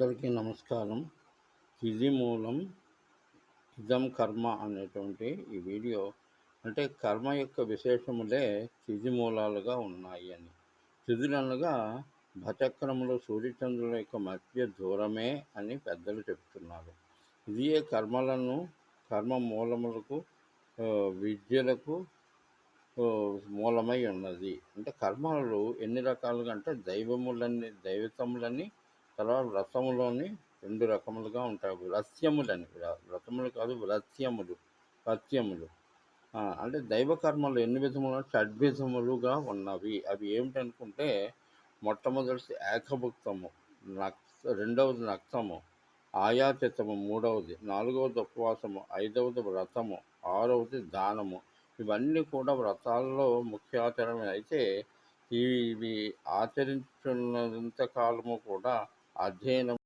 అందరికీ నమస్కారం. ఇది మూలం ఇదం కర్మ అనేటువంటి ఈ వీడియో. అంటే కర్మ యొక్క విశేషములే తిది మూలాలుగా ఉన్నాయి అని. తిథులు అనగా భచక్రములు సూర్యచంద్రుల యొక్క మధ్య దూరమే అని పెద్దలు చెప్తున్నారు. ఇదియే కర్మలను కర్మ మూలములకు విద్యలకు మూలమై ఉన్నది. అంటే కర్మలు ఎన్ని రకాలుగా అంటే దైవములని దైవతములని తర్వాత రసములోని రెండు రకములుగా ఉంటాయి. వ్రత్యములని అని వ్రతములు కాదు వ్రత్యములు పత్యములు అంటే దైవ కర్మలు ఎన్ని విధములు? షడ్విధములుగా ఉన్నవి. అవి ఏమిటనుకుంటే మొట్టమొదటి ఏకభుక్తము నక్ రెండవది నక్తము ఆయాచితము మూడవది నాలుగవది ఉపవాసము ఐదవది వ్రతము ఆరవది దానము. ఇవన్నీ కూడా వ్రతాల్లో ముఖ్యాచరణ అయితే ఇవి ఆచరించున్నంత కాలము కూడా అధ్యయనం